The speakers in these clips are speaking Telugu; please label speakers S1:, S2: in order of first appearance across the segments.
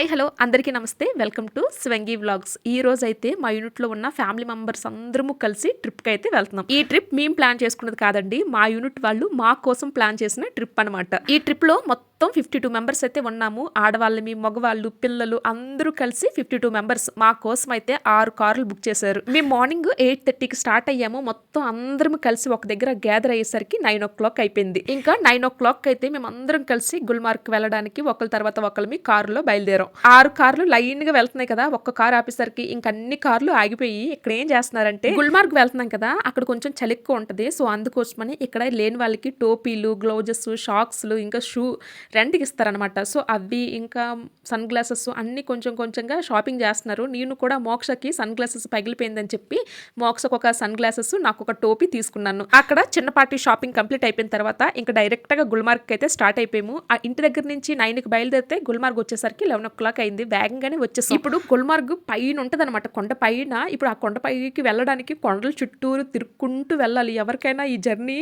S1: Hi hello. అందరికీ నమస్తే. Welcome to Shivangi vlogs. ఈ రోజు అయితే మా యూనిట్లో ఉన్న ఫ్యామిలీ మెంబర్స్ అందరము కలిసి ట్రిప్కి అయితే వెళ్తున్నాం. ఈ ట్రిప్ మేము ప్లాన్ చేసుకున్నది కాదండి మా యూనిట్ వాళ్ళు మా కోసం ప్లాన్ చేసిన ట్రిప్ అన్నమాట. ఈ ట్రిప్లో మొత్తం మొత్తం ఫిఫ్టీ టూ మెంబర్స్ అయితే ఉన్నాము. ఆడవాళ్ళమి మగవాళ్ళు పిల్లలు అందరూ కలిసి ఫిఫ్టీ టూ మెంబర్స్ మా కోసం అయితే ఆరు కార్లు బుక్ చేశారు. మేము మార్నింగ్ ఎయిట్ థర్టీకి స్టార్ట్ అయ్యాము. మొత్తం అందరం కలిసి ఒక దగ్గర గ్యాదర్ అయ్యేసరికి నైన్ ఓ క్లాక్ అయిపోయింది. ఇంకా నైన్ ఓ క్లాక్ అయితే మేము అందరం కలిసి గుల్మార్గ్ వెళ్ళడానికి ఒకరి తర్వాత ఒకరిమి కారులో బయలుదేరాం. ఆరు కార్లు లైన్గా వెళ్తున్నాయి కదా. ఒక్క కారు ఆపేసరికి ఇంక అన్ని కార్లు ఆగిపోయి ఇక్కడ ఏం చేస్తున్నారంటే గుల్మార్గ్ వెళ్తున్నాం కదా. అక్కడ కొంచెం చలి ఎక్కువ ఉంటది. సో అందుకోసమని ఇక్కడ లేని వాళ్ళకి టోపీలు గ్లౌజెస్ షాక్స్లు ఇంకా షూ రెంట్కి ఇస్తారనమాట సో అవి ఇంకా సన్ గ్లాసెస్ అన్ని కొంచెం కొంచెంగా షాపింగ్ చేస్తున్నారు. నేను కూడా మోక్షకి సన్ గ్లాసెస్ పగిలిపోయిందని చెప్పి మోక్షకు ఒక సన్ గ్లాసెస్ నాకు ఒక టోపీ తీసుకున్నాను. అక్కడ చిన్నపాటి షాపింగ్ కంప్లీట్ అయిపోయిన తర్వాత ఇంకా డైరెక్ట్గా గుల్మార్గ్కి అయితే స్టార్ట్ అయిపోయాము. ఆ ఇంటి దగ్గర నుంచి నైన్కి బయలుదేరితే గుల్మార్గ్ వచ్చేసరికి లెవెన్ ఓ క్లాక్ అయింది. వేగంగానే వచ్చేసి. ఇప్పుడు గుల్మార్గ్ పైన ఉంటుంది అనమాట కొండ పైన. ఇప్పుడు ఆ కొండ పైకి వెళ్ళడానికి కొండల చుట్టూరు తిరుక్కుంటూ వెళ్ళాలి. ఎవరికైనా ఈ జర్నీ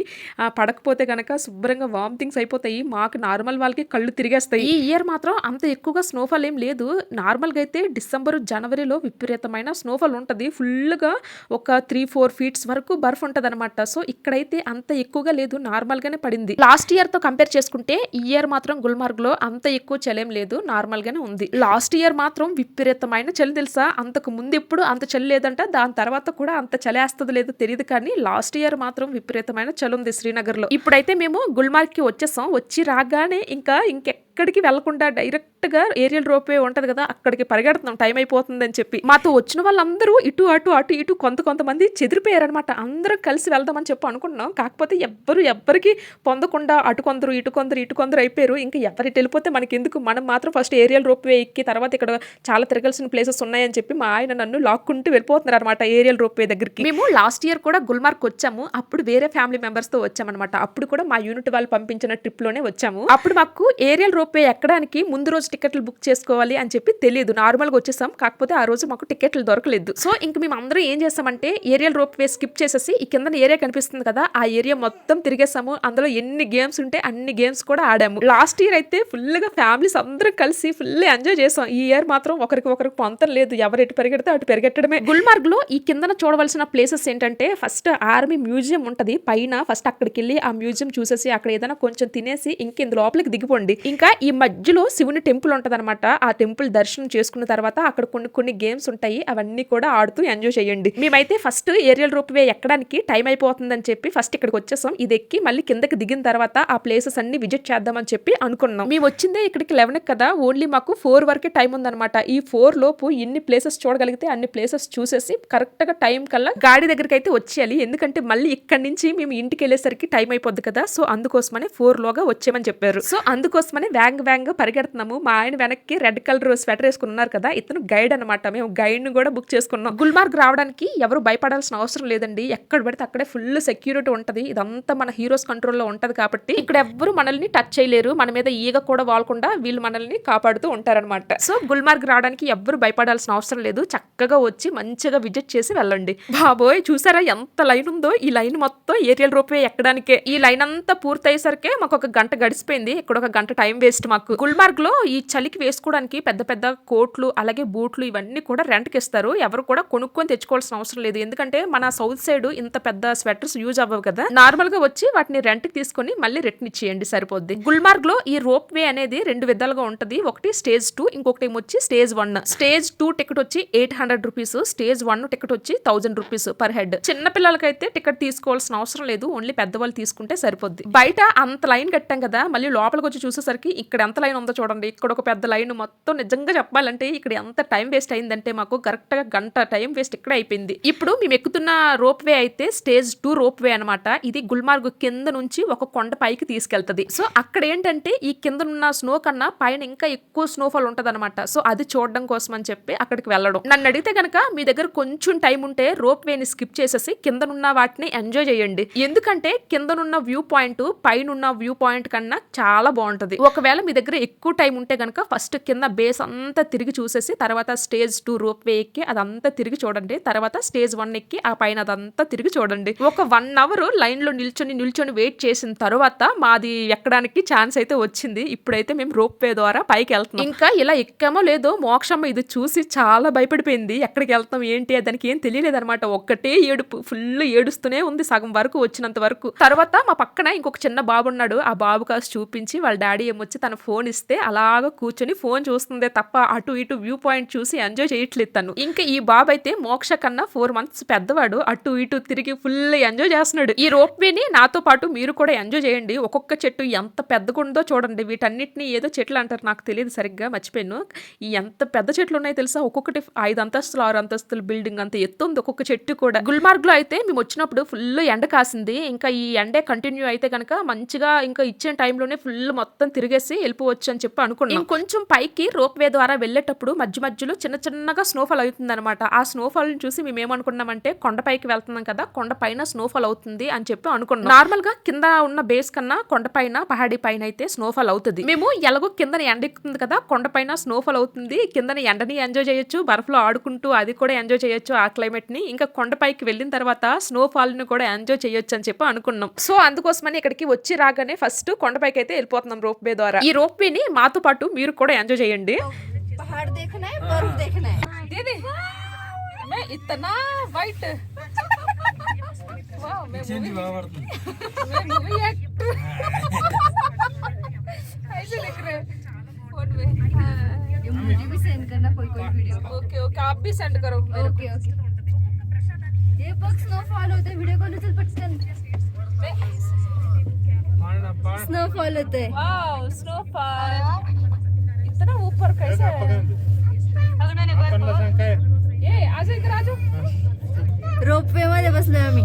S1: పడకపోతే కనుక శుభ్రంగా వామిటింగ్స్ అయిపోతాయి. మాకు నార్మల్ వాళ్ళకి కళ్ళు తిరిగేస్తాయి. ఈ ఇయర్ మాత్రం అంత ఎక్కువగా స్నోఫాల్ ఏం లేదు. నార్మల్గా అయితే డిసెంబర్ జనవరిలో విపరీతమైన స్నోఫాల్ ఉంటుంది. ఫుల్గా ఒక త్రీ ఫోర్ ఫీట్స్ వరకు బర్ఫ్ ఉంటుంది అనమాట సో ఇక్కడైతే అంత ఎక్కువగా లేదు. నార్మల్గానే పడింది. లాస్ట్ ఇయర్తో కంపేర్ చేసుకుంటే ఈ ఇయర్ మాత్రం గుల్మార్గ్లో అంత ఎక్కువ చలేం లేదు. నార్మల్గానే ఉంది. లాస్ట్ ఇయర్ మాత్రం విపరీతమైన చలి తెలుసా? అంతకు ముందు ఎప్పుడు అంత చలి లేదంట. దాని తర్వాత కూడా అంత చలేస్తుంది లేదో తెలియదు కానీ లాస్ట్ ఇయర్ మాత్రం విపరీతమైన చలి ఉంది శ్రీనగర్లో. ఇప్పుడైతే మేము గుల్మార్గ్కి వచ్చేసాం. వచ్చి రాగానే ఇంకా ఇక ఇంకెక్కడ ఇంకెక్కడికి వెళ్ళకుండా డైరెక్ట్గా ఏరియల్ రోపే ఉంటది కదా అక్కడికి పరిగెడుతున్నాం టైం అయిపోతుందని చెప్పి. మాతో వచ్చిన వాళ్ళందరూ ఇటు అటు అటు ఇటు కొంత కొంతమంది చెదిరిపోయారనమాట అందరం కలిసి వెళ్దామని చెప్పి అనుకున్నాం. కాకపోతే ఎవ్వరు ఎవ్వరికి పొందకుండా అటు కొందరు ఇటు కొందరు ఇటు కొందరు అయిపోయారు. ఇంకా ఎవరికి వెళ్ళిపోతే మనకి ఎందుకు మనం మాత్రం ఫస్ట్ ఏరియల్ రోప్వే ఎక్కి తర్వాత ఇక్కడ చాలా తిరగాల్సిన ప్లేసెస్ ఉన్నాయని చెప్పి మా ఆయన నన్ను లాక్కుంటూ వెళ్ళిపోతున్నారు అనమాట ఏరియల్ రోప్వే దగ్గరికి. మేము లాస్ట్ ఇయర్ కూడా గుల్మార్గ్ వచ్చాము. అప్పుడు వేరే ఫ్యామిలీ మెంబర్స్తో వచ్చామన్నమాట. అప్పుడు కూడా మా యూనిట్ వాళ్ళు పంపించిన ట్రిప్లోనే వచ్చాము. అప్పుడు మాకు ఏరియల్ రోప్వే ఎక్కడానికి ముందు రోజు టికెట్లు బుక్ చేసుకోవాలి అని చెప్పి తెలియదు నార్మల్గా వచ్చేసాం. కాకపోతే ఆ రోజు మాకు టికెట్లు దొరకలేదు. సో ఇంక మేము అందరూ ఏం చేస్తామంటే ఏరియల్ రోప్వే స్కిప్ చేసేసి ఈ కింద ఏరియా కనిపిస్తుంది కదా ఆ ఏరియా మొత్తం తిరిగేసాము. అందులో ఎన్ని గేమ్స్ ఉంటే అన్ని గేమ్స్ కూడా ఆడాము. లాస్ట్ ఇయర్ అయితే ఫుల్గా ఫ్యామిలీస్ అందరూ కలిసి ఫుల్ ఎంజాయ్ చేసాం. ఈ ఇయర్ మాత్రం ఒకరికి ఒకరికి పొంతం లేదు. ఎవరు ఎటు పరిగెడితే అటు పరిగెట్టడమే. గుల్మార్గ్లో ఈ కిందన చూడవలసిన ప్లేసెస్ ఏంటంటే ఫస్ట్ ఆర్మీ మ్యూజియం ఉంటది. పైన ఫస్ట్ అక్కడికి వెళ్ళి ఆ మ్యూజియం చూసేసి అక్కడ ఏదైనా కొంచెం తినేసి ఇంక ఇందు లోపలికి దిగిపోండి. ఇంకా ఈ మధ్యలో శివుని టెంపుల్ ఉంటదన్నమాట. ఆ టెంపుల్ దర్శనం చేసుకున్న తర్వాత అక్కడ కొన్ని కొన్ని గేమ్స్ ఉంటాయి. అవన్నీ కూడా ఆడుతూ ఎంజాయ్ చేయండి. మేమైతే ఫస్ట్ ఏరియల్ రోప్ వే ఎక్కడానికి టైం అయిపోతుందని చెప్పి ఫస్ట్ ఇక్కడికి వచ్చేసాం. ఇది ఎక్కి మళ్ళీ కిందకి దిగిన తర్వాత ఆ ప్లేసెస్ అన్ని విజిట్ చేద్దామని చెప్పి అనుకున్నాం. మేము వచ్చిందే ఇక్కడికి లెవెన్ కదా. ఓన్లీ మాకు ఫోర్ వరకే టైం ఉందన్నమాట. ఈ ఫోర్ లోపు ఎన్ని ప్లేసెస్ చూడగలిగితే అన్ని ప్లేసెస్ చూసేసి కరెక్ట్గా టైం కల్లా గాడి దగ్గరికి అయితే వచ్చేయాలి. ఎందుకంటే మళ్ళీ ఇక్కడ నుంచి మేము ఇంటికి వెళ్ళేసరికి టైం అయిపోద్ది కదా. సో అందుకోసమనే ఫోర్ లోగా వచ్చామని చెప్పారు. సో అందుకోసమనే వ్యాంగ్ వ్యాంగ్ పరిగెడుతున్నాము. మా ఆయన వెనక్కి రెడ్ కలర్ స్వెటర్ వేసుకుని ఉన్నారు కదా ఇతను గైడ్ అనమాట మేము గైడ్ను కూడా బుక్ చేసుకున్నాం. గుల్మార్గ్ రావడానికి ఎవరు భయపడాల్సిన అవసరం లేదండి. ఎక్కడ పడితే అక్కడే ఫుల్ సెక్యూరిటీ ఉంటది. ఇదంతా మన హీరోస్ కంట్రోల్లో ఉంటది కాబట్టి ఇక్కడ ఎవ్వరు మనల్ని టచ్ చేయలేరు. మన మీద ఈగ కూడా వాలకుండా వీళ్ళు మనల్ని కాపాడుతూ ఉంటారనమాట సో గుల్మార్గ్ రావడానికి ఎవ్వరు భయపడాల్సిన అవసరం లేదు. చక్కగా వచ్చి మంచిగా విజిట్ చేసి వెళ్ళండి. బాబోయ్ చూసారా ఎంత లైన్ ఉందో? ఈ లైన్ మొత్తం ఏరియల్ రోపే ఎక్కడానికే. ఈ లైన్ అంతా పూర్తయ్యేసరికే మాకు ఒక గంట గడిచిపోయింది. ఇక్కడ ఒక గంట టైం వేస్ట్ మాకు. గుల్మార్గ్లో ఈ చలికి వేసుకోవడానికి పెద్ద పెద్ద కోట్లు అలాగే బూట్లు ఇవన్నీ కూడా రెంట్కి ఇస్తారు. ఎవరు కూడా కొనుక్కొని తెచ్చుకోవాల్సిన అవసరం లేదు. ఎందుకంటే మన సౌత్ సైడ్ ఇంత పెద్ద స్వెటర్స్ యూజ్ అవ్వవు కదా. నార్మల్గా వచ్చి వాటిని రెంట్కి తీసుకొని మళ్ళీ రిటర్న్ ఇచ్చేయండి సరిపోద్ది. గుల్మార్గ్లో ఈ రోప్ వే అనేది రెండు విధాలుగా ఉంటది. ఒకటి స్టేజ్ టూ ఇంకొకటి ఏమో వచ్చి stage one stage two ticket వచ్చి eight hundred rupees stage one ticket వచ్చి థౌసండ్ రూపీస్ పర్ హెడ్ చిన్న పిల్లలకైతే టికెట్ తీసుకోవాల్సిన అవసరం లేదు. ఓన్లీ పెద్దవాళ్ళు తీసుకుంటే సరిపోద్ది. బయట అంత లైన్ కట్టాం కదా మళ్ళీ లోపలికి వచ్చి చూసేసరికి ఇక్కడ ఎంత లైన్ ఉందో చూడండి. ఇక్కడ ఒక పెద్ద లైన్ మొత్తం నిజంగా చెప్పాలంటే ఇక్కడ ఎంత టైం వేస్ట్ అయిందంటే మాకు కరెక్ట్గా గంట టైం వేస్ట్ ఇక్కడ అయిపోయింది. ఇప్పుడు మేము ఎక్కుతున్న రోప్ వే అయితే స్టేజ్ టూ రోప్ వే అనమాట ఇది గుల్మార్గ్ కింద నుంచి ఒక కొండ పైకి తీసుకెళ్తది. సో అక్కడ ఏంటంటే ఈ కింద ఉన్న స్నో కన్నా పైన ఇంకా ఎక్కువ స్నోఫాల్ ఉంటది అనమాట సో అది చూడడం కోసం అని చెప్పి అక్కడికి వెళ్ళడం. నన్ను అడిగితే కనుక మీ దగ్గర కొంచెం టైం ఉంటే రోప్ వేని స్కిప్ చేసేసి కిందనున్న వాటిని ఎంజాయ్ చేయండి. ఎందుకంటే కిందనున్న వ్యూ పాయింట్ పైన వ్యూ పాయింట్ కన్నా చాలా బాగుంటది. ఒకవేళ ఒకవేళ మీ దగ్గర ఎక్కువ టైం ఉంటే కనుక ఫస్ట్ కింద బేస్ అంతా తిరిగి చూసేసి తర్వాత స్టేజ్ టూ రోప్ వే ఎక్కి అదంతా తిరిగి చూడండి. తర్వాత స్టేజ్ వన్ ఎక్కి ఆ పైన అదంతా తిరిగి చూడండి. ఒక వన్ అవర్ లైన్లో నిల్చొని నిల్చొని వెయిట్ చేసిన తర్వాత మాది ఎక్కడానికి ఛాన్స్ అయితే వచ్చింది. ఇప్పుడైతే మేము రోప్ వే ద్వారా పైకి వెళ్తున్నాం. ఇంకా ఇలా ఎక్కామో లేదో మోక్షమ్మ ఇది చూసి చాలా భయపడిపోయింది. ఎక్కడికి వెళ్తాం ఏంటి దానికి ఏం తెలియలేదు అనమాట ఒక్కటే ఏడుపు ఫుల్ ఏడుస్తూనే ఉంది సగం వరకు వచ్చినంత వరకు. తర్వాత మా పక్కన ఇంకొక చిన్న బాబు ఉన్నాడు. ఆ బాబు కాస్త చూపించి వాళ్ళ డాడీ ఏమొచ్చి తన ఫోన్ ఇస్తే అలాగా కూర్చొని ఫోన్ చూస్తుందే తప్ప అటు ఇటు వ్యూ పాయింట్ చూసి ఎంజాయ్ చేయట్లేదు తను. ఇంకా ఈ బాబు అయితే మోక్ష కన్నా ఫోర్ మంత్స్ పెద్దవాడు అటు ఇటు తిరిగి ఫుల్ ఎంజాయ్ చేస్తున్నాడు. ఈ రోప్ వేని నాతో పాటు మీరు కూడా ఎంజాయ్ చేయండి. ఒక్కొక్క చెట్టు ఎంత పెద్దగుందో చూడండి. వీటన్నిటిని ఏదో చెట్లు అంటారు. నాకు తెలియదు సరిగ్గా మర్చిపోయాను. ఈ ఎంత పెద్ద చెట్లు ఉన్నాయో తెలుసా? ఒక్కొక్కటి ఐదు అంతస్తులు ఆరు అంతస్తుల బిల్డింగ్ అంత ఎత్తు ఉంది ఒక్కొక్క చెట్టు కూడా. గుల్మార్గ్లో అయితే మేము వచ్చినప్పుడు ఫుల్ ఎండ కాసింది. ఇంకా ఈ ఎండే కంటిన్యూ అయితే కనుక మంచిగా ఇంకా ఇచ్చిన టైంలోనే ఫుల్ మొత్తం తిరిగేసి వెళ్ళిపోవచ్చు అని చెప్పి అనుకున్నాం. ఇంకొంచెం పైకి రోప్ వే ద్వారా వెళ్ళేటప్పుడు మధ్య మధ్యలో చిన్న చిన్నగా స్నోఫాల్ అవుతుంది అనమాట ఆ స్నోఫాల్ చూసి మేము ఏమనుకున్నామంటే కొండపైకి వెళ్తున్నాం కదా కొండ పైన స్నోఫాల్ అవుతుంది అని చెప్పి అనుకున్నాం. నార్మల్గా కింద ఉన్న బేస్ కన్నా కొండ పైన పహాడీ పైన అయితే స్నోఫాల్ అవుతుంది. మేము ఎలాగో కింద ఎండ ఎక్కుతుంది కదా కొండ పైన స్నోఫాల్ అవుతుంది. కింద ఎండని ఎంజాయ్ చేయొచ్చు బర్ఫ్లో ఆడుకుంటూ అది కూడా ఎంజాయ్ చేయొచ్చు ఆ క్లైమేట్ని ఇంకా కొండపైకి వెళ్ళిన తర్వాత స్నోఫాల్ని కూడా ఎంజాయ్ చేయొచ్చు అని చెప్పి అనుకున్నాం. సో అందుకోసమని ఇక్కడికి వచ్చి రాగానే ఫస్ట్ కొండపైకి అయితే వెళ్ళిపోతున్నాం రోప్ వే ద్వారా. ఈ రోప్ వేని మాతో పాటు మీరు కూడా ఎంజాయ్ చేయండి
S2: पहाड़ देखना है बर्फ देखना है
S1: दीदी मैं इतना वाइट वाह मैं मूवी मैं मूवी एक्टर ऐसे दिख रहे फोन में
S2: ये मुझे भी सेंड करना कोई कोई वीडियो
S1: ओके ओके आप भी सेंड करो मेरे
S2: ओके ओके ये बग स्नोफॉल होते हैं वीडियो कॉल चल पटकन Snowfall होते हैं
S1: वाओ स्नोफॉल इतना ऊपर कैसे है ये आजो इधर आजो
S2: रोप वे मध्ये बसलोय आम्ही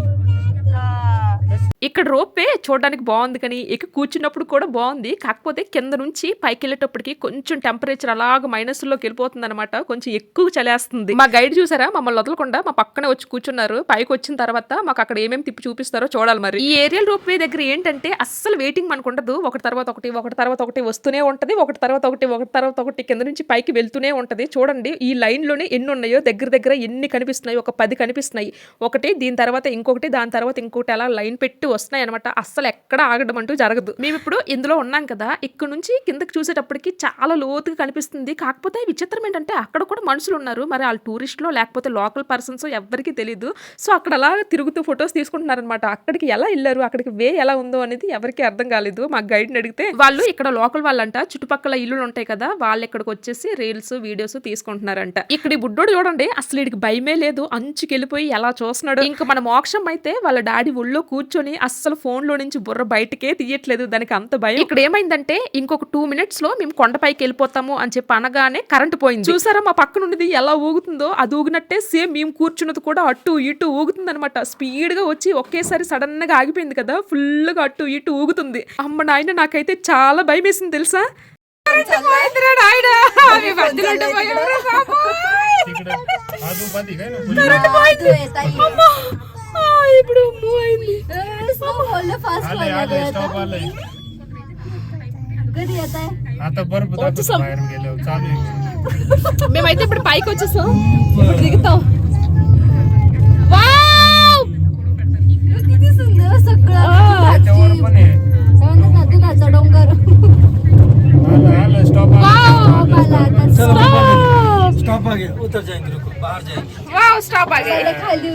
S1: ఇక్కడ రోపే చూడడానికి బాగుంది కానీ ఇక కూర్చున్నప్పుడు కూడా బాగుంది. కాకపోతే కింద నుంచి పైకి వెళ్ళేటప్పటికి కొంచెం టెంపరేచర్ అలాగ మైనస్లోకి వెళ్ళిపోతుంది అనమాట కొంచెం ఎక్కువ చలేస్తుంది. మా గైడ్ చూసారా? మమ్మల్ని వదలకుండా మా పక్కనే వచ్చి కూర్చున్నారు. పైకి వచ్చిన తర్వాత మాకు అక్కడ ఏమేమి తిప్పి చూపిస్తారో చూడాలి మరి. ఈ ఏరియల్ రోప్ వే దగ్గర ఏంటంటే అస్సలు వెయిటింగ్ మనకు ఉండదు. ఒకటి తర్వాత ఒకటి ఒకటి తర్వాత ఒకటి వస్తూనే ఉంటది. ఒకటి తర్వాత ఒకటి ఒకటి తర్వాత ఒకటి కింద నుంచి పైకి వెళ్తూనే ఉంటది. చూడండి ఈ లైన్లోనే ఎన్ని ఉన్నాయో దగ్గర దగ్గర ఎన్ని కనిపిస్తున్నాయి ఒక పది కనిపిస్తున్నాయి. ఒకటి దీని తర్వాత ఇంకొకటి దాని తర్వాత ఇంకొకటి అలా లైన్ పెట్టి వస్తున్నాయి అనమాట అస్సలు ఎక్కడ ఆగడం అంటూ జరగదు. మేము ఇప్పుడు ఇందులో ఉన్నాం కదా ఇక్కడ నుంచి కిందకి చూసేటప్పటికి చాలా లోతుగా కనిపిస్తుంది. కాకపోతే విచిత్రం ఏంటంటే అక్కడ కూడా మనుషులు ఉన్నారు. మరి వాళ్ళు టూరిస్టులో లేకపోతే లోకల్ పర్సన్స్ ఎవరికి తెలియదు సో అక్కడ అలా తిరుగుతూ ఫొటోస్ తీసుకుంటున్నారనమాట అక్కడికి ఎలా వెళ్ళారు? అక్కడికి వే ఎలా ఉందో అనేది ఎవరికి అర్థం కాలేదు. మా గైడ్ని అడిగితే వాళ్ళు ఇక్కడ లోకల్ వాళ్ళంట చుట్టుపక్కల ఇల్లులు ఉంటాయి కదా వాళ్ళు ఇక్కడికి వచ్చేసి రీల్స్ వీడియోస్ తీసుకుంటున్నారంట. ఇక్కడ ఈ బుడ్డోడు చూడండి అసలు వీడికి భయమే లేదు. అంచుకెళ్ళిపోయి ఎలా చూస్తున్నాడు. ఇంకా మన మోక్షం అయితే వాళ్ళ డాడీ ఒళ్ళో కూర్చొని అస్సలు ఫోన్లో నుంచి బుర్ర బయటకే తీయట్లేదు. దానికి అంత భయం. ఇక్కడ ఏమైందంటే ఇంకొక టూ మినిట్స్లో మేము కొండపైకి వెళ్ళిపోతాము అని చెప్పి అనగానే కరెంట్ పోయింది. చూసారా మా పక్కన ఉన్నది ఎలా ఊగుతుందో? అది ఊగినట్టే సేమ్ మేము కూర్చున్నది కూడా అటు ఇటు ఊగుతుంది అనమాట స్పీడ్గా వచ్చి ఒకేసారి సడన్గా ఆగిపోయింది కదా ఫుల్గా అటు ఇటు ఊగుతుంది. అమ్మ నాయన నాకైతే చాలా భయం వేసింది తెలుసా? పోయిందిరా నాయనా. అవి మధ్యలో పోయాడురా బాబోయ్. కరెంట్ పోయింది. అమ్మా. ఆ, ఇప్పుడు మూవ్ అయింది
S2: स्नोफॉल फास्ट फॉल कधी येत आहे
S3: आता बर्फ दाखवतो बाहेर गेल्यावर चालू आहे.
S1: మేమైతే ఇప్పుడు పైకి వచ్చేసాం ఇప్పుడు దిగుతాం వావ్!
S2: किती सुंदर सगळं
S3: त्याच्यावर पण आहे
S2: काय म्हणतात ना दुधाचा डोंगर
S3: आलं आलं स्टॉप
S2: मला आता
S1: Stop!
S4: स्टॉप आ गया उतर जाएंगे रुको बाहर जाएंगे
S1: वाव, stop आ गया.
S2: सगळं खाली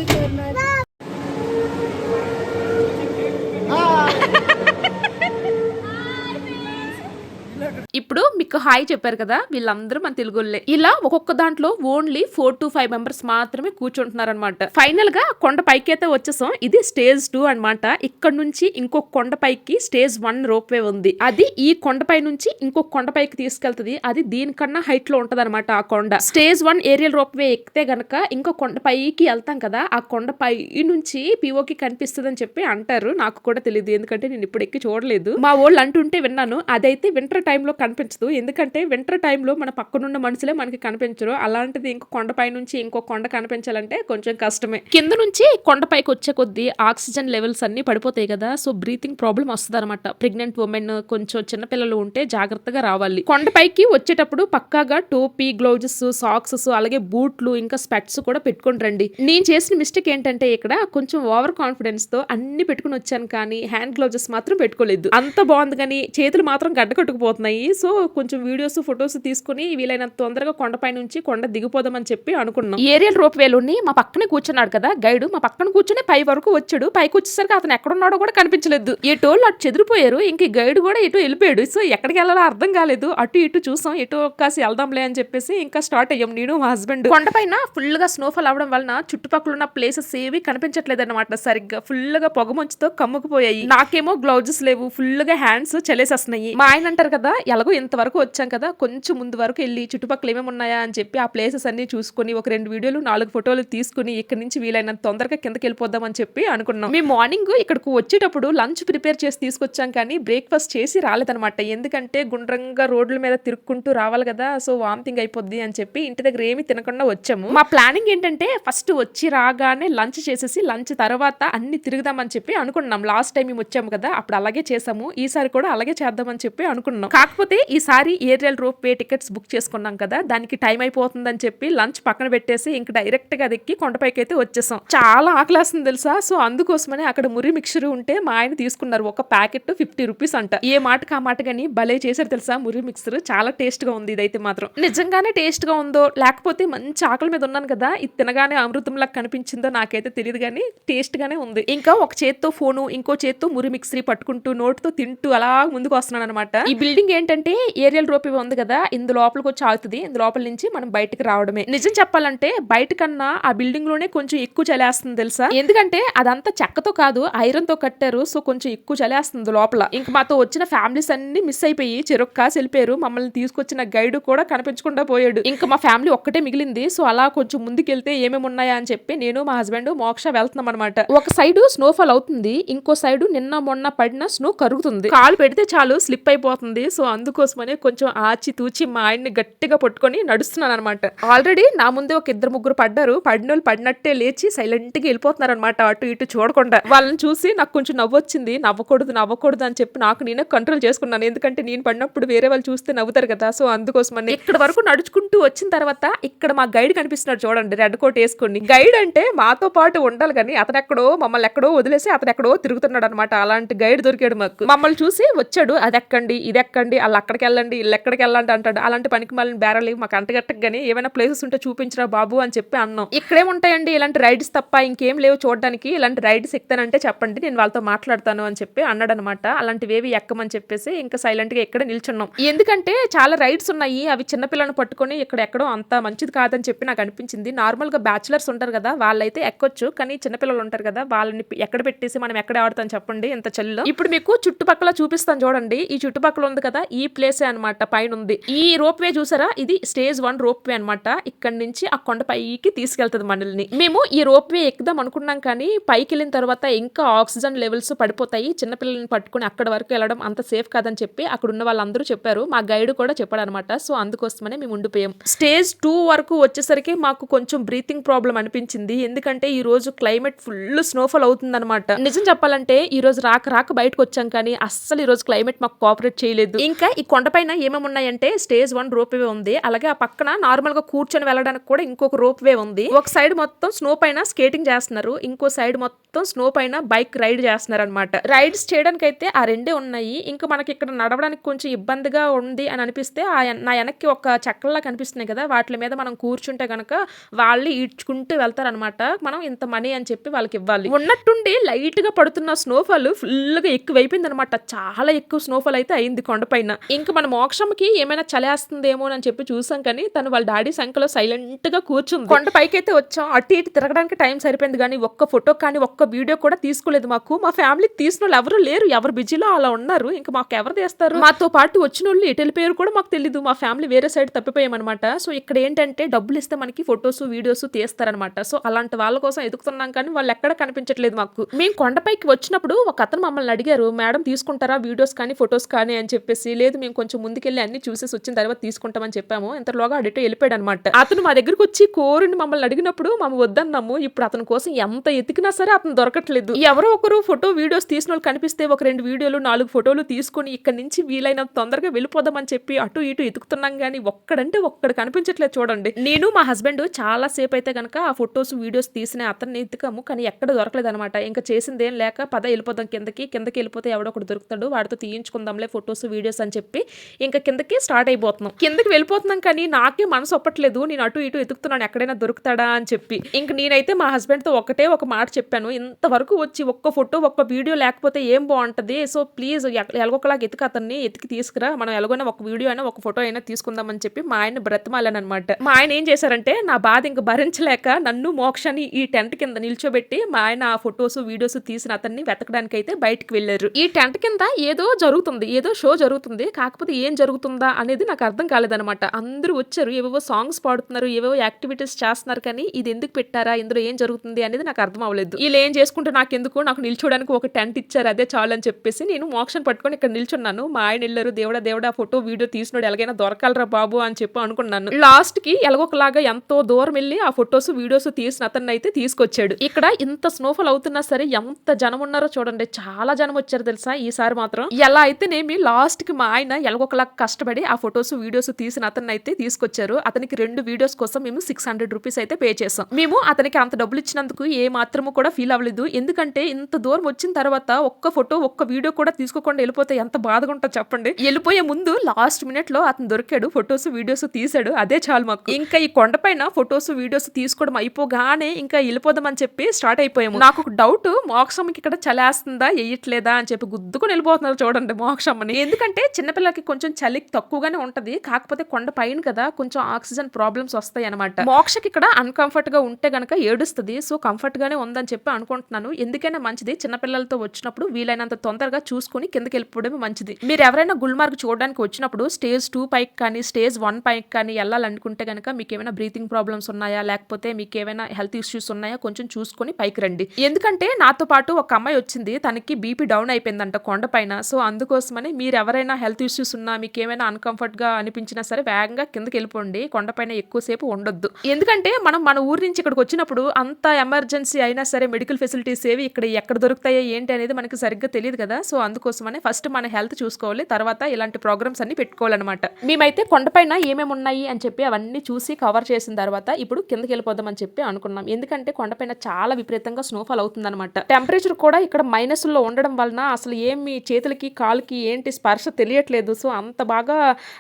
S1: హాయ్ చెప్పారు కదా వీళ్ళందరూ మన తెలుగులే ఇలా ఒక్కొక్క దాంట్లో only four to five members మాత్రమే కూర్చుంటున్నారు అనమాట ఫైనల్గా కొండ పైకి అయితే వచ్చేసాం. ఇది స్టేజ్ టూ అన్నమాట. ఇక్కడ నుంచి ఇంకొక కొండ పైకి స్టేజ్ వన్ రోప్ వే ఉంది. అది ఈ కొండపై నుంచి ఇంకొక కొండ పైకి తీసుకెళ్తుంది. అది దీనికన్నా హైట్లో ఉంటది ఆ కొండ. Stage one aerial rope way ఎక్కితే గనక ఇంకో కొండ పైకి వెళ్తాం కదా ఆ కొండ పై నుంచి పిఓకి కనిపిస్తుంది అని చెప్పి అంటారు. నాకు కూడా తెలియదు ఎందుకంటే నేను ఇప్పుడు ఎక్కి చూడలేదు. మా వాళ్ళు అంటుంటే విన్నాను. అదైతే వింటర్ టైంలో కనిపించదు. ఎందుకంటే ఎందుకంటే వింటర్ టైంలో మన పక్కనున్న మనుషులే మనకి కనిపించరు. అలాంటిది ఇంకో కొండపై నుంచి ఇంకో కొండ కనిపించాలంటే కొంచెం కష్టమే. కింద నుంచి కొండపైకి వచ్చే కొద్దీ ఆక్సిజన్ లెవెల్స్ అన్ని పడిపోతాయి కదా. సో బ్రీతింగ్ ప్రాబ్లం వస్తుంది అనమాట ప్రెగ్నెంట్ ఉమెన్ కొంచెం చిన్నపిల్లలు ఉంటే జాగ్రత్తగా రావాలి. కొండపైకి వచ్చేటప్పుడు పక్కాగా టోపీ గ్లౌజెస్ సాక్స్ అలాగే బూట్లు ఇంకా స్పెట్స్ కూడా పెట్టుకొని రండి. నేను చేసిన మిస్టేక్ ఏంటంటే ఇక్కడ కొంచెం ఓవర్ కాన్ఫిడెన్స్తో అన్ని పెట్టుకుని వచ్చాను కానీ హ్యాండ్ గ్లౌజెస్ మాత్రం పెట్టుకోలేదు. అంత బాగుంది కానీ చేతులు మాత్రం గడ్డ కట్టుకుపోతున్నాయి సో కొంచెం వీడియోస్ ఫొటోస్ తీసుకుని వీలైనంత తొందరగా కొండపై నుంచి కొండ దిగిపోదామని చెప్పి అనుకున్నాం. ఏరియల్ రోప్ వేలోని మా పక్కనే కూర్చున్నాడు కదా గైడ్. మా పక్కన కూర్చుని పై వరకు వచ్చాడు. పైకి వచ్చేసరికి అతను ఎక్కడున్నాడో కూడా కనిపించలేదు. ఎటోళ్ళు అటు చెదిరిపోయారు. ఇంక ఈ గైడ్ కూడా ఇటు వెళ్ళిపోయాడు. సో ఎక్కడికి వెళ్ళాలో అర్థం కాలేదు. అటు ఇటు చూసాం. ఎటు కాసి వెళ్దాంలే అని చెప్పేసి ఇంకా స్టార్ట్ అయ్యాం. నేను మా హస్బెండ్. కొండపైన ఫుల్గా స్నోఫాల్ అవడం వలన చుట్టుపక్కల ఉన్న ప్లేసెస్ ఏవి కనిపించట్లేదు అనమాట సరిగ్గా. ఫుల్గా పొగమంచుతో కమ్ముకుపోయాయి. నాకేమో గ్లౌజెస్ లేవు. ఫుల్గా హ్యాండ్స్ చలేసేస్తున్నాయి. మా ఆయన అంటారు కదా ఎలాగో ఇంతవరకు వచ్చాం కదా కొంచెం ముందు వరకు వెళ్ళి చుట్టుపక్కల ఏమేమి ఉన్నాయా అని చెప్పి ఆ ప్లేసెస్ అన్ని చూసుకొని ఒక రెండు వీడియోలు నాలుగు ఫోటోలు తీసుకుని ఇక్కడ నుంచి వీలైనంత తొందరగా కిందకి వెళ్ళిపోదామని చెప్పి అనుకున్నాం. మేము మార్నింగ్ ఇక్కడికి వచ్చేటప్పుడు లంచ్ ప్రిపేర్ చేసి తీసుకొచ్చాం కానీ బ్రేక్ఫాస్ట్ చేసి రాలేదనమాట ఎందుకంటే గుండ్రంగా రోడ్ల మీద తిరుక్కుంటూ రావాలి కదా సో వామిటింగ్ అయిపోద్ది అని చెప్పి ఇంటి దగ్గర ఏమీ తినకుండా వచ్చాము. మా ప్లానింగ్ ఏంటంటే ఫస్ట్ వచ్చి రాగానే లంచ్ చేసేసి లంచ్ తర్వాత అన్ని తిరుగుదామని చెప్పి అనుకున్నాం. లాస్ట్ టైం మేము వచ్చాము కదా అప్పుడు అలాగే చేసాము. ఈసారి కూడా అలాగే చేద్దామని చెప్పి అనుకున్నాం. కాకపోతే ఈసారి aerial rope way tickets book చేసుకున్నాం కదా దానికి టైం అయిపోతుందని చెప్పి లంచ్ పక్కన పెట్టేసి ఇంక డైరెక్ట్గా ఎక్కి కొండపైకి అయితే వచ్చేసాం. చాలా ఆకలేస్తుంది తెలుసా? సో అందుకోసమనే అక్కడ మురి మిక్చర్ ఉంటే మా ఆయన తీసుకున్నారు ఒక ప్యాకెట్ ఫిఫ్టీ రూపీస్ అంట. ఏ మాటకు ఆ మాట కానీ భలే చేశారు తెలుసా మురి మిక్సర్ చాలా టేస్ట్గా ఉంది ఇదైతే మాత్రం. నిజంగానే టేస్ట్గా ఉందో లేకపోతే మంచి ఆకలి మీద ఉన్నాను కదా ఇది తినగానే అమృతంలా కనిపించిందో నాకైతే తెలియదు కానీ టేస్ట్ గానే ఉంది. ఇంకా ఒక చేత్తో ఫోను ఇంకో చేత్తో మురి మిక్సరీ పట్టుకుంటూ నోటుతో తింటూ అలా ముందుకు వస్తున్నాను అనమాట ఈ బిల్డింగ్ ఏంటంటే ఏరియల్ రోప్ ఉంది కదా ఇందు లోపలికి వచ్చి ఆగుతుంది. ఇందు లోపల నుంచి మనం బయటకు రావడమే. నిజం చెప్పాలంటే బయట కన్నా ఆ బిల్డింగ్లోనే కొంచెం ఎక్కువ చలేస్తుంది తెలుసా? ఎందుకంటే అదంతా చెక్కతో కాదు ఐరన్తో కట్టారు. సో కొంచెం ఎక్కువ చలేస్తుంది లోపల. ఇంక మాతో వచ్చిన ఫ్యామిలీస్ అన్ని మిస్ అయిపోయి చెరొక్క వెళ్ళిపోయారు మమ్మల్ని తీసుకొచ్చిన గైడ్ కూడా కనిపించకుండా పోయాడు. ఇంకా మా ఫ్యామిలీ ఒక్కటే మిగిలింది. సో అలా కొంచెం ముందుకెళ్తే ఏమేమి ఉన్నాయా అని చెప్పి నేను మా హస్బెండ్ మోక్ష వెళ్తున్నాం అనమాట ఒక సైడ్ స్నోఫాల్ అవుతుంది. ఇంకో సైడ్ నిన్న మొన్న పడిన స్నో కరుగుతుంది. కాలు పెడితే చాలు స్లిప్ అయిపోతుంది. సో అందుకోసమనే కొంచెం కొంచెం ఆచి తూచి మా ఆయన్ని గట్టిగా పట్టుకొని నడుస్తున్నాను అనమాట ఆల్రెడీ నా ముందే ఒక ఇద్దరు ముగ్గురు పడ్డారు. పడిన వాళ్ళు పడినట్టే లేచి సైలెంట్గా వెళ్ళిపోతున్నారు అనమాట అటు ఇటు చూడకుండా. వాళ్ళని చూసి నాకు కొంచెం నవ్వొచ్చింది నవ్వకూడదు నవ్వకూడదు అని చెప్పి నాకు నేనే కంట్రోల్ చేసుకున్నాను. ఎందుకంటే నేను పడినప్పుడు వేరే వాళ్ళు చూస్తే నవ్వుతారు కదా. సో అందుకోసమని ఇక్కడ వరకు నడుచుకుంటూ వచ్చిన తర్వాత ఇక్కడ మా గైడ్ కనిపిస్తున్నాడు చూడండి రెడ్ కోట్ వేసుకుని. గైడ్ అంటే మాతో పాటు ఉండాలి కానీ అతను ఎక్కడో మమ్మల్ని ఎక్కడో వదిలేసి అతను ఎక్కడో తిరుగుతున్నాడు అనమాట అలాంటి గైడ్ దొరికాడు మాకు. మమ్మల్ని చూసి వచ్చాడు. అది ఎక్కండి ఇది ఎక్కండి వాళ్ళు అక్కడికి వెళ్ళండి ఎక్కడికి వెళ్ళాలంటే అంటాడు. అలాంటి పనికి మళ్ళీ బేరలు మాకు అంటగట్టకు కానీ ఏమైనా ప్లేసెస్ ఉంటే చూపించరా బాబు అని చెప్పి అన్నాం. ఇక్కడేముంటాయండి ఇలాంటి రైడ్స్ తప్ప ఇంకేం లేవు చూడడానికి. ఇలాంటి రైడ్స్ ఎక్కుతానంటే చెప్పండి నేను వాళ్ళతో మాట్లాడతాను అని చెప్పి అన్నాడు అనమాట అలాంటివేవి ఎక్కమని చెప్పేసి ఇంకా సైలెంట్గా ఇక్కడ నిల్చున్నాం. ఎందుకంటే చాలా రైడ్స్ ఉన్నాయి. అవి చిన్నపిల్లని పట్టుకొని ఇక్కడ ఎక్కడో అంత మంచిది కాదని చెప్పి నాకు అనిపించింది. నార్మల్గా బ్యాచులర్స్ ఉంటారు కదా వాళ్ళైతే ఎక్కొచ్చు. కానీ చిన్నపిల్లలు ఉంటారు కదా వాళ్ళని ఎక్కడ పెట్టేసి మనం ఎక్కడ ఆడతాం చెప్పండి ఇంత చలిలో. ఇప్పుడు మీకు చుట్టుపక్కల చూపిస్తాను చూడండి. ఈ చుట్టుపక్కల ఉంది కదా ఈ ప్లేసే అనమాట పైన ఉంది. ఈ రోప్ వే చూసారా? ఇది స్టేజ్ వన్ రోప్ వే అనమాట ఇక్కడ నుంచి ఆ కొండ పైకి తీసుకెళ్తుంది మనల్ని. మేము ఈ రోప్ వే ఎక్కుదాం అనుకున్నాం కానీ పైకి వెళ్ళిన తర్వాత ఇంకా ఆక్సిజన్ లెవెల్స్ పడిపోతాయి. చిన్నపిల్లల్ని పట్టుకుని అక్కడ వరకు వెళ్ళడం అంత సేఫ్ కాదని చెప్పి అక్కడ ఉన్న వాళ్ళందరూ చెప్పారు. మా గైడ్ కూడా చెప్పాడు అనమాట సో అందుకోసమనే మేము ఉండిపోయాం. స్టేజ్ టూ వరకు వచ్చేసరికి మాకు కొంచెం బ్రీతింగ్ ప్రాబ్లం అనిపించింది. ఎందుకంటే ఈ రోజు క్లైమేట్ ఫుల్ స్నోఫాల్ అవుతుంది అనమాట నిజం చెప్పాలంటే ఈ రోజు రాక రాక బయటకు వచ్చాం కానీ అస్సలు ఈ రోజు క్లైమేట్ మాకు కోఆపరేట్ చేయలేదు. ఇంకా ఈ కొండపైన ఏమేమి ఉన్నాయంటే స్టేజ్ వన్ రోప్ వే ఉంది. అలాగే ఆ పక్కన నార్మల్గా కూర్చొని వెళ్ళడానికి కూడా ఇంకొక రోప్ వే ఉంది. ఒక సైడ్ మొత్తం స్నో పైన స్కేటింగ్ చేస్తున్నారు. ఇంకో సైడ్ మొత్తం స్నో పైన బైక్ రైడ్ చేస్తున్నారు అనమాట రైడ్స్ చేయడానికి అయితే ఆ రెండే ఉన్నాయి. ఇంకా మనకి ఇక్కడ నడవడానికి కొంచెం ఇబ్బందిగా ఉంది అని అనిపిస్తే ఆ నా వెనక్కి ఒక చక్రలా కనిపిస్తున్నాయి కదా వాటి మీద మనం కూర్చుంటే గనక వాళ్ళు ఈడ్చుకుంటూ వెళ్తారనమాట మనం ఇంత మనీ అని చెప్పి వాళ్ళకి ఇవ్వాలి. ఉన్నట్టుండి లైట్గా పడుతున్న స్నోఫాల్ ఫుల్గా ఎక్కువైపోయింది అనమాట చాలా ఎక్కువ స్నోఫాల్ అయితే అయింది కొండపైన ఇంకా మన మోక్షంకి ఏమైనా చలేస్తుందేమో అని చెప్పి చూసాం కానీ తను వాళ్ళ డాడీ సంఖ్యలో సైలెంట్గా కూర్చుంది. కొండ పైకి అయితే వచ్చాం. అటు ఇటు తిరగడానికి టైం సరిపోయింది కానీ ఒక్క ఫోటో కానీ ఒక్క వీడియో కూడా తీసుకోలేదు మాకు. మా ఫ్యామిలీ తీసిన వాళ్ళు ఎవరు లేరు. ఎవరు బిజీలో అలా ఉన్నారు. ఇంకా మాకు ఎవరు తీస్తారు? మాతో పాటు వచ్చిన వాళ్ళు ఎటు వెళ్ళిపోయారు కూడా మాకు తెలియదు మా ఫ్యామిలీ వేరే సైడ్ తప్పిపోయామన్నమాట. సో ఇక్కడ ఏంటంటే డబ్బులు ఇస్తే మనకి ఫొటోస్ వీడియోస్ తీస్తారనమాట సో అలాంటి వాళ్ళ కోసం ఎదుగుతున్నాం కానీ వాళ్ళు ఎక్కడ కనిపించట్లేదు మాకు. మేము కొండపైకి వచ్చినప్పుడు ఒక అతను మమ్మల్ని అడిగారు మేడం తీసుకుంటారా వీడియోస్ కానీ ఫొటోస్ కానీ? అని చెప్పేసి. లేదు మేము కొంచెం వెళ్ళి అన్ని చూసేసి వచ్చిన తర్వాత తీసుకుంటామని చెప్పాము. ఇంతలోగా అడిటో వెళ్ళిపోయాడు అనమాట అతను మా దగ్గరకు వచ్చి కోరిని మమ్మల్ని అడిగినప్పుడు మేము వద్దన్నాము. ఇప్పుడు అతని కోసం ఎంత ఎతికినా సరే అతను దొరకట్లేదు. ఎవరో ఒకరు ఫోటో వీడియోస్ తీసిన వాళ్ళు కనిపిస్తే ఒక రెండు వీడియోలు నాలుగు ఫోటోలు తీసుకొని ఇక్కడ నుంచి వీలైనంత తొందరగా వెళ్ళిపోదామని చెప్పి అటు ఇటు ఎతుకుతున్నాం కానీ ఒక్కడంటే ఒక్కడు కనిపించట్లేదు చూడండి. నేను మా హస్బెండ్ చాలా సేపు అయితే కనుక ఆ ఫొటోస్ వీడియోస్ తీసిన అతన్ని ఎత్తుకాము కానీ ఎక్కడ దొరకలేదు అనమాట ఇంకా చేసింది ఏం లేక పద వెళ్ళిపోదాం కిందకి కిందకి వెళ్ళిపోతే ఎవడో ఒకటి దొరుకుతాడు. వాడితో తీయించుకుందాంలే ఫొటోస్ వీడియోస్ అని చెప్పి ఇంకా కిందకి స్టార్ట్ అయిపోతున్నాం. కిందకి వెళ్ళిపోతున్నాం కానీ నాకే మనసు ఒప్పట్లేదు. నేను అటు ఇటు ఎదుగుతున్నాను ఎక్కడైనా దొరుకుతాడా అని చెప్పి. ఇంక నేనైతే మా హస్బెండ్తో తో ఒకటే ఒక మాట చెప్పాను. ఇంతవరకు వచ్చి ఒక్క ఫోటో ఒక్క వీడియో లేకపోతే ఏం బాగుంటది? సో ప్లీజ్ ఎలాగొకలాగా ఎతికి అతన్ని. ఎతికి తీసుకురా. మనం ఎలాగైనా ఒక వీడియో అయినా ఒక ఫోటో అయినా తీసుకుందామని చెప్పి మా ఆయన బ్రతమాలను అనమాట మా ఆయన ఏం చేశారంటే నా బాధ ఇంక భరించలేక నన్ను మోక్షని ఈ టెంట్ కింద నిల్చోబెట్టి మా ఆయన ఆ ఫొటోస్ వీడియోస్ తీసిన అతన్ని వెతకడానికి అయితే బయటకు వెళ్ళారు. ఈ టెంట్ కింద ఏదో జరుగుతుంది. ఏదో షో జరుగుతుంది. కాకపోతే ఏం జరుగుతుందా అనేది నాకు అర్థం కాలేదనమాట అందరూ వచ్చారు ఏవేవో సాంగ్స్ పాడుతున్నారు ఏవేవో యాక్టివిటీస్ చేస్తున్నారు కానీ ఇది ఎందుకు పెట్టారా ఇందులో ఏం జరుగుతుంది అనేది నాకు అర్థం అవ్వలేదు. వీళ్ళు ఏం చేసుకుంటే నాకు ఎందుకు నాకు నిల్చోడానికి ఒక టెంట్ ఇచ్చారు అదే చాలు అని చెప్పేసి నేను మోక్షన్ పట్టుకొని ఇక్కడ నిల్చున్నాను. మా ఆయన వెళ్ళారు దేవుడా దేవుడా ఫోటో వీడియో తీసినాడు ఎలాగైనా దొరకాలరా బాబు అని చెప్పి అనుకున్నాను. లాస్ట్కి ఎలాగొకలాగా ఎంతో దూరం వెళ్ళి ఆ ఫొటోస్ వీడియోస్ తీసిన అతన్ని అయితే తీసుకొచ్చాడు. ఇక్కడ ఇంత స్నోఫాల్ అవుతున్నా సరే ఎంత జనం ఉన్నారో చూడండి. చాలా జనం వచ్చారు తెలుసా? ఈసారి మాత్రం ఎలా అయితేనేమి లాస్ట్కి మా ఆయన ఎలాగొకలా కష్టపడి ఆ ఫొటోస్ వీడియోస్ తీసిన అతన్ని అయితే తీసుకొచ్చారు. అతనికి రెండు వీడియోస్ కోసం మేము సిక్స్ హండ్రెడ్ రూపీస్ అయితే పే చేసాం. మేము అతనికి అంత డబ్బులు ఇచ్చినందుకు ఏ మాత్రము కూడా ఫీల్ అవ్వలేదు. ఎందుకంటే ఇంత దూరం వచ్చిన తర్వాత ఒక్క ఫోటో ఒక్క వీడియో కూడా తీసుకోకుండా వెళ్ళిపోతే ఎంత బాధగా ఉంటుందో చెప్పండి. వెళ్ళిపోయే ముందు లాస్ట్ మినిట్లో అతను దొరికాడు ఫొటోస్ వీడియోస్ తీసాడు అదే చాలు మాకు. ఇంకా ఈ కొండపైన ఫొటోస్ వీడియోస్ తీసుకోవడం అయిపోగానే ఇంకా వెళ్ళిపోదామని చెప్పి స్టార్ట్ అయిపోయాము. నాకు ఒక డౌట్ మోక్షమ్మకి ఇక్కడ చలేస్తుందా వేయట్లేదా అని చెప్పి గుద్దుకుని వెళ్ళిపోతున్నారు చూడండి మోక్షమ్మని ఎందుకంటే చిన్నపిల్లలకి కొంచెం చలి తక్కువగానే ఉంటది. కాకపోతే కొండ పైన కదా కొంచెం ఆక్సిజన్ ప్రాబ్లమ్స్ వస్తాయి అనమాట మోక్షకి ఇక్కడ అన్కంఫర్ట్గా ఉంటే గనక ఏడుస్తుంది. సో కంఫర్ట్ గానే ఉందని చెప్పి అనుకుంటున్నాను. ఎందుకైనా మంచిది. చిన్నపిల్లలతో వచ్చినప్పుడు వీలైనంత తొందరగా చూసుకుని కిందకి వెళ్ళిపోవడమే మంచిది. మీరు ఎవరైనా గుల్మార్గ్ చూడడానికి వచ్చినప్పుడు స్టేజ్ టూ పైకి కానీ స్టేజ్ వన్ పైకి కానీ వెళ్ళాలనుకుంటే గనక మీకు ఏమైనా బ్రీతింగ్ ప్రాబ్లమ్స్ ఉన్నాయా? లేకపోతే మీకు ఏమైనా హెల్త్ ఇష్యూస్ ఉన్నాయా? కొంచెం చూసుకొని పైకి రండి. ఎందుకంటే నాతో పాటు ఒక అమ్మాయి వచ్చింది. తనకి బీపీ డౌన్ అయిపోయిందంట కొండపైన సో అందుకోసమని మీరు ఎవరైనా హెల్త్ ఇష్యూస్ ఉన్నా మీకు ఏమైనా అన్కంఫర్ట్గా అనిపించినా సరే వేగంగా కిందకి వెళ్ళిపోండి కొండపైన ఎక్కువసేపు ఉండొద్దు. ఎందుకంటే మనం మన ఊరు నుంచి ఇక్కడికి వచ్చినప్పుడు అంత ఎమర్జెన్సీ అయినా సరే మెడికల్ ఫెసిలిటీస్ ఏవి ఇక్కడ ఎక్కడ దొరుకుతాయో ఏంటి అనేది మనకి సరిగ్గా తెలియదు కదా. సో అందుకోసమనే ఫస్ట్ మన హెల్త్ చూసుకోవాలి తర్వాత ఇలాంటి ప్రోగ్రామ్స్ అన్ని పెట్టుకోవాలన్నమాట. మేమైతే కొండపైన ఏమేమి ఉన్నాయి అని చెప్పి అవన్నీ చూసి కవర్ చేసిన తర్వాత ఇప్పుడు కిందకి వెళ్ళిపోదామని చెప్పి అనుకున్నాం. ఎందుకంటే కొండపైన చాలా విపరీతంగా స్నోఫాల్ అవుతుందన్నమాట. టెంపరేచర్ కూడా ఇక్కడ మైనస్లో ఉండడం వలన అసలు ఏమి చేతులకి కాలుకి ఏంటి స్పర్శ తెలియట్లేదు. సో అంత అంత బాగా